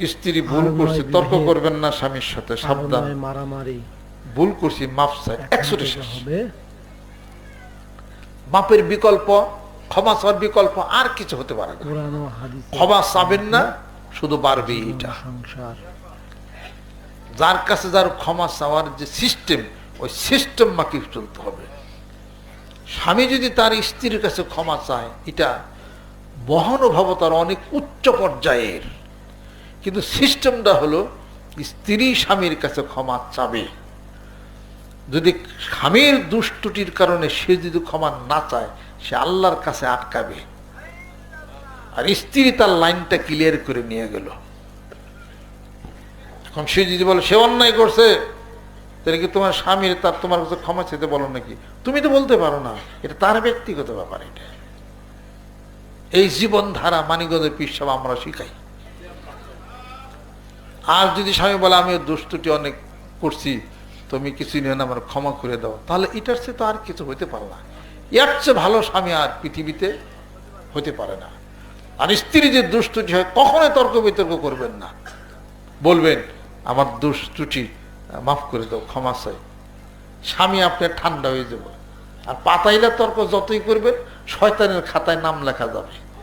স্ত্রী ভুল করছে তর্ক করবেন না স্বামীর সাথে সাবধান। মারামারি। ভুল করছি মাফ চাই এখন শেষ। মাপের বিকল্প ক্ষমা চাওয়ার বিকল্প আর কিছু হতে পারে না। ক্ষমা চাবেন না শুধু বাড়বে এটা। সংসার। যার কাছে যার ক্ষমা চাওয়ার যে সিস্টেম ওই সিস্টেম মাকে চলতে হবে। স্বামী যদি তার স্ত্রীর কাছে ক্ষমা চায় এটা মহানুভবতার অনেক উচ্চ পর্যায়ের। কিন্তু সিস্টেমটা হলো, স্ত্রী স্বামীর কাছে ক্ষমা চাবে। যদি স্বামীর দুষ্টুটির কারণে সে যদি ক্ষমা না চায়, সে আল্লাহর কাছে আটকাবে। আর স্ত্রী তার লাইনটা ক্লিয়ার করে নিয়ে গেল। এখন সে যদি বলে, সে অন্যায় করছে, তাহলে কি তোমার স্বামীর তার তোমার কাছে ক্ষমা চেতে বলো নাকি? তুমি তো বলতে পারো না, এটা তার ব্যক্তিগত ব্যাপার এটা। এই জীবনধারা মানিগঞ্জের পিসাব আমরা শিখাই। আর যদি স্বামী বলে আমি দুষ্টুটি অনেক করছি, তুমি কিছু নিয়ে আমার ক্ষমা করে দাও। তাহলে এটার চেয়ে তো আর কিছু হতে পারে না। এর চেয়ে ভালো স্বামী আর পৃথিবীতে হতে পারে না। আর স্ত্রী যে দুষ্টুটি হয়, কখনোই তর্ক বিতর্ক করবেন না। বলবেন, আমার দোষ ত্রুটি মাফ করে দাও, ক্ষমা চাই। স্বামী আপনার ঠান্ডা হয়ে যাবে। আর পাতাইলা তর্ক যতই করবেন, শয়তানের খাতায় নাম লেখা যাবে।